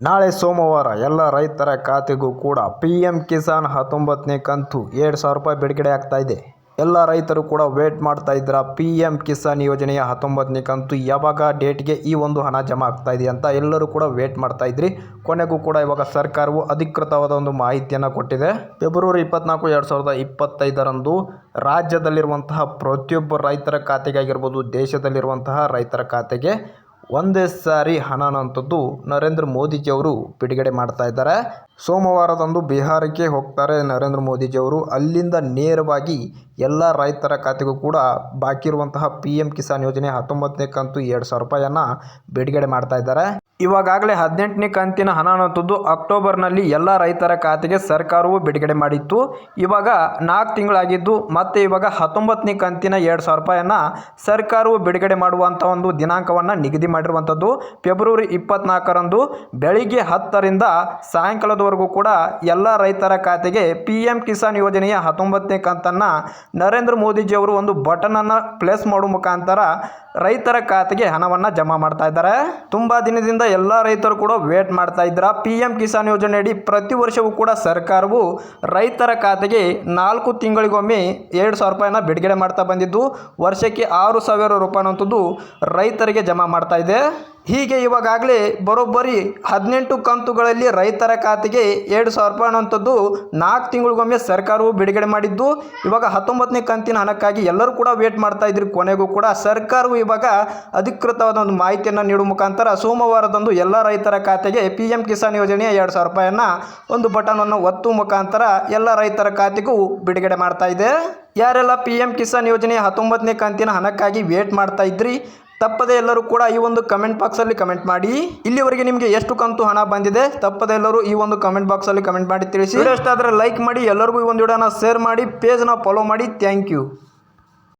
ನಾಳೆ ಸೋಮವಾರ ಎಲ್ಲ ರೈತರ ಖಾತೆಗೂ ಕೂಡ ಪಿ ಎಂ ಕಿಸಾನ್ ಹತ್ತೊಂಬತ್ತನೇ ಕಂತು ಎರಡು ಸಾವಿರ ರೂಪಾಯಿ ಬಿಡುಗಡೆ ಆಗ್ತಾ ಇದೆ. ಎಲ್ಲ ರೈತರು ಕೂಡ ವೇಟ್ ಮಾಡ್ತಾ ಇದ್ರ ಪಿ ಎಂ ಕಿಸಾನ್ ಯೋಜನೆಯ ಹತ್ತೊಂಬತ್ತನೇ ಕಂತು ಯಾವಾಗ ಡೇಟ್ಗೆ ಈ ಒಂದು ಹಣ ಜಮಾ ಆಗ್ತಾ ಇದೆ ಅಂತ ಎಲ್ಲರೂ ಕೂಡ ವೇಟ್ ಮಾಡ್ತಾ ಇದ್ರಿ. ಕೊನೆಗೂ ಕೂಡ ಇವಾಗ ಸರ್ಕಾರವು ಅಧಿಕೃತವಾದ ಒಂದು ಮಾಹಿತಿಯನ್ನು ಕೊಟ್ಟಿದೆ. ಫೆಬ್ರವರಿ ಇಪ್ಪತ್ನಾಲ್ಕು ಎರಡು ಸಾವಿರದ ಇಪ್ಪತ್ತೈದರಂದು ರಾಜ್ಯದಲ್ಲಿರುವಂತಹ ಪ್ರತಿಯೊಬ್ಬ ರೈತರ ಖಾತೆಗೆ ಆಗಿರ್ಬೋದು ದೇಶದಲ್ಲಿರುವಂತಹ ರೈತರ ಖಾತೆಗೆ ಒಂದೇ ಸಾರಿ ಹಣ ಅನ್ನೋಂಥದ್ದು ನರೇಂದ್ರ ಮೋದಿಜಿಯವರು ಬಿಡುಗಡೆ ಮಾಡ್ತಾ ಇದ್ದಾರೆ. ಸೋಮವಾರದಂದು ಬಿಹಾರಕ್ಕೆ ಹೋಗ್ತಾರೆ ನರೇಂದ್ರ ಮೋದಿಜಿಯವರು. ಅಲ್ಲಿಂದ ನೇರವಾಗಿ ಎಲ್ಲ ರೈತರ ಖಾತೆಗೂ ಕೂಡ ಬಾಕಿ ಇರುವಂತಹ ಪಿ ಎಂ ಕಿಸಾನ್ ಯೋಜನೆ ಹತ್ತೊಂಬತ್ತನೇ ಕಂತು ಎರಡು ಸಾವಿರ ರೂಪಾಯಿಯನ್ನು ಬಿಡುಗಡೆ ಮಾಡ್ತಾ ಇದ್ದಾರೆ. ಇವಾಗಲೇ ಹದಿನೆಂಟನೇ ಕಂತಿನ ಹಣ ಅನ್ನೋಂಥದ್ದು ಅಕ್ಟೋಬರ್ನಲ್ಲಿ ಎಲ್ಲ ರೈತರ ಖಾತೆಗೆ ಸರ್ಕಾರವು ಬಿಡುಗಡೆ ಮಾಡಿತ್ತು. ಇವಾಗ ನಾಲ್ಕು ತಿಂಗಳಾಗಿದ್ದು ಮತ್ತೆ ಇವಾಗ ಹತ್ತೊಂಬತ್ತನೇ ಕಂತಿನ ಎರಡು ಸಾವಿರ ರೂಪಾಯಿಯನ್ನು ಸರ್ಕಾರವು ಬಿಡುಗಡೆ ಮಾಡುವಂಥ ಒಂದು ದಿನಾಂಕವನ್ನು ನಿಗದಿ ಮಾಡಿರುವಂಥದ್ದು. ಫೆಬ್ರವರಿ ಇಪ್ಪತ್ನಾಲ್ಕರಂದು ಬೆಳಿಗ್ಗೆ ಹತ್ತರಿಂದ ಸಾಯಂಕಾಲದವರೆಗೂ ಕೂಡ ಎಲ್ಲ ರೈತರ ಖಾತೆಗೆ ಪಿ ಎಂ ಕಿಸಾನ್ ಯೋಜನೆಯ ಹತ್ತೊಂಬತ್ತನೇ ಕಂತನ್ನು ನರೇಂದ್ರ ಮೋದಿಜಿಯವರು ಒಂದು ಬಟನನ್ನು ಪ್ಲೇಸ್ ಮಾಡುವ ಮುಖಾಂತರ ರೈತರ ಖಾತೆಗೆ ಹಣವನ್ನು ಜಮಾ ಮಾಡ್ತಾ ಇದ್ದಾರೆ. ತುಂಬ ದಿನದಿಂದ ಎಲ್ಲ ರೈತರು ಕೂಡ ವೇಟ್ ಮಾಡ್ತಾ ಇದ್ರ ಪಿ ಎಂ ಕಿಸಾನ್ ಯೋಜನೆಯಡಿ ಪ್ರತಿ ವರ್ಷವೂ ಕೂಡ ಸರ್ಕಾರವು ರೈತರ ಖಾತೆಗೆ ನಾಲ್ಕು ತಿಂಗಳಿಗೊಮ್ಮೆ ಎರಡು ಸಾವಿರ ರೂಪಾಯಿನ ಬಿಡುಗಡೆ ಮಾಡ್ತಾ ಬಂದಿದ್ದು, ವರ್ಷಕ್ಕೆ ಆರು ಸಾವಿರ ರೂಪಾಯಿ ಅನ್ನುವಂಥದ್ದು ರೈತರಿಗೆ ಜಮಾ ಮಾಡ್ತಾ ಇದೆ. ಹೀಗೆ ಇವಾಗಲೇ ಬರೋಬ್ಬರಿ ಹದಿನೆಂಟು ಕಂತುಗಳಲ್ಲಿ ರೈತರ ಖಾತೆಗೆ ಎರಡು ಸಾವಿರ ರೂಪಾಯಿ ಅನ್ನೋಂಥದ್ದು ನಾಲ್ಕು ತಿಂಗಳಿಗೊಮ್ಮೆ ಸರ್ಕಾರವು ಬಿಡುಗಡೆ ಮಾಡಿದ್ದು. ಇವಾಗ ಹತ್ತೊಂಬತ್ತನೇ ಕಂತಿನ ಹಣಕ್ಕಾಗಿ ಎಲ್ಲರೂ ಕೂಡ ವೇಟ್ ಮಾಡ್ತಾ ಇದ್ರು. ಕೊನೆಗೂ ಕೂಡ ಸರ್ಕಾರವು ಇವಾಗ ಅಧಿಕೃತವಾದ ಒಂದು ಮಾಹಿತಿಯನ್ನು ನೀಡುವ ಮುಖಾಂತರ ಸೋಮವಾರದಂದು ಎಲ್ಲ ರೈತರ ಖಾತೆಗೆ ಪಿ ಎಂ ಕಿಸಾನ್ ಯೋಜನೆಯ ಎರಡು ಸಾವಿರ ರೂಪಾಯಿಯನ್ನು ಒಂದು ಬಟನನ್ನು ಒತ್ತು ಮುಖಾಂತರ ಎಲ್ಲ ರೈತರ ಖಾತೆಗೂ ಬಿಡುಗಡೆ ಮಾಡ್ತಾ ಇದೆ. ಯಾರೆಲ್ಲ ಪಿ ಎಂ ಕಿಸಾನ್ ಯೋಜನೆಯ ಹತ್ತೊಂಬತ್ತನೇ ಕಂತಿನ ಹಣಕ್ಕಾಗಿ ವೇಟ್ ಮಾಡ್ತಾ ಇದ್ರಿ? ತಪ್ಪದೆ ಎಲ್ಲರೂ ಕೂಡ ಈ ಒಂದು ಕಮೆಂಟ್ ಬಾಕ್ಸಲ್ಲಿ ಕಮೆಂಟ್ ಮಾಡಿ. ಇಲ್ಲಿವರೆಗೆ ನಿಮಗೆ ಎಷ್ಟು ಕಂತು ಹಣ ಬಂದಿದೆ ತಪ್ಪದೆ ಎಲ್ಲರೂ ಈ ಒಂದು ಕಮೆಂಟ್ ಬಾಕ್ಸಲ್ಲಿ ಕಮೆಂಟ್ ಮಾಡಿ ತಿಳಿಸಿ. ಇಷ್ಟ ಆದರೆ ಲೈಕ್ ಮಾಡಿ, ಎಲ್ಲರಿಗೂ ಈ ಒಂದು ವಿಡಿಯೋನ ಶೇರ್ ಮಾಡಿ ಪೇಜ್ನ ಫಾಲೋ ಮಾಡಿ. Thank you